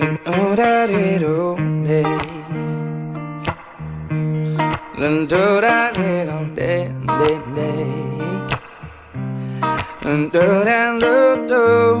난 오라리로 내난 도라리로 내내내난 도라리로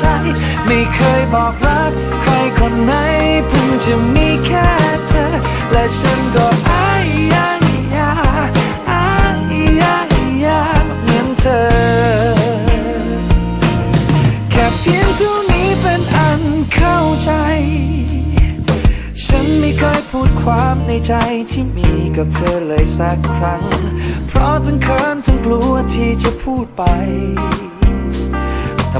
ใจ ไม่เคยบอกรัก ใครคนไหนเพิ่งจะมีแค่เธอ และฉันก็อายยายาอายยายาเหมือนเธอ แค่เพียงเท่านี้เป็นอันเข้าใจ ฉันไม่เคยพูดความในใจที่มีกับเธอเลยสักครั้ง เพราะทั้งเขินทั้งกลัวที่จะพูดไป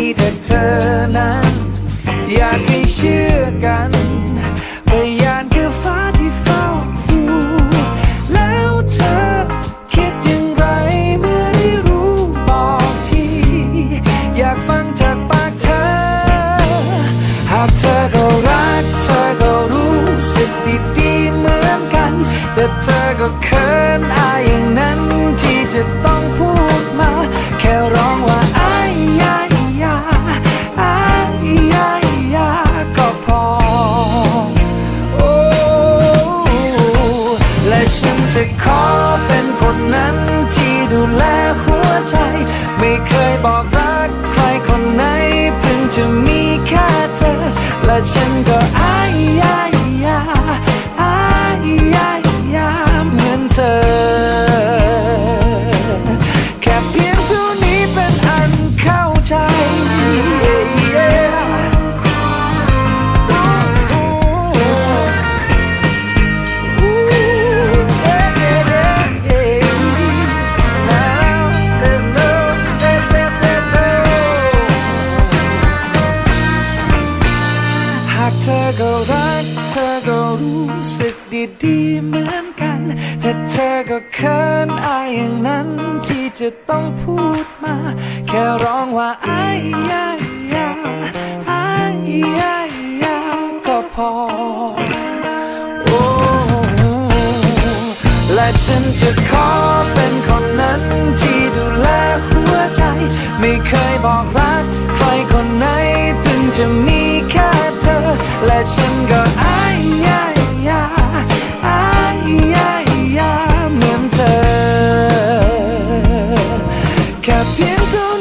ีากเธอก็รักเธอก็รู้สึกดีๆเหมือนกัน แต่เธอก็เขินอายอย่างนั้นที่จะต้องพูดมา แค่ร้องว่าอายยายาอายยายาก็พอ โอ้และฉันจะขอเป็นคนนั้นที่ดูแลหัวใจ ไม่เคยบอก และฉัน เธอก็รัก เธอก็รู้สึกดีๆเหมือนกัน แต่เธอก็เขินอายอย่างนั้นที่จะต้องพูดมา แค่ร้องว่าอายยายาอายยายาก็พอ โอ้และฉันจะขอเป็นคนนั้นที่ดูแลหัวใจ ไม่เคยบอกรัก ฉันก็อายยายาอายยายาเหมือนเธอแค่เพียงเท่า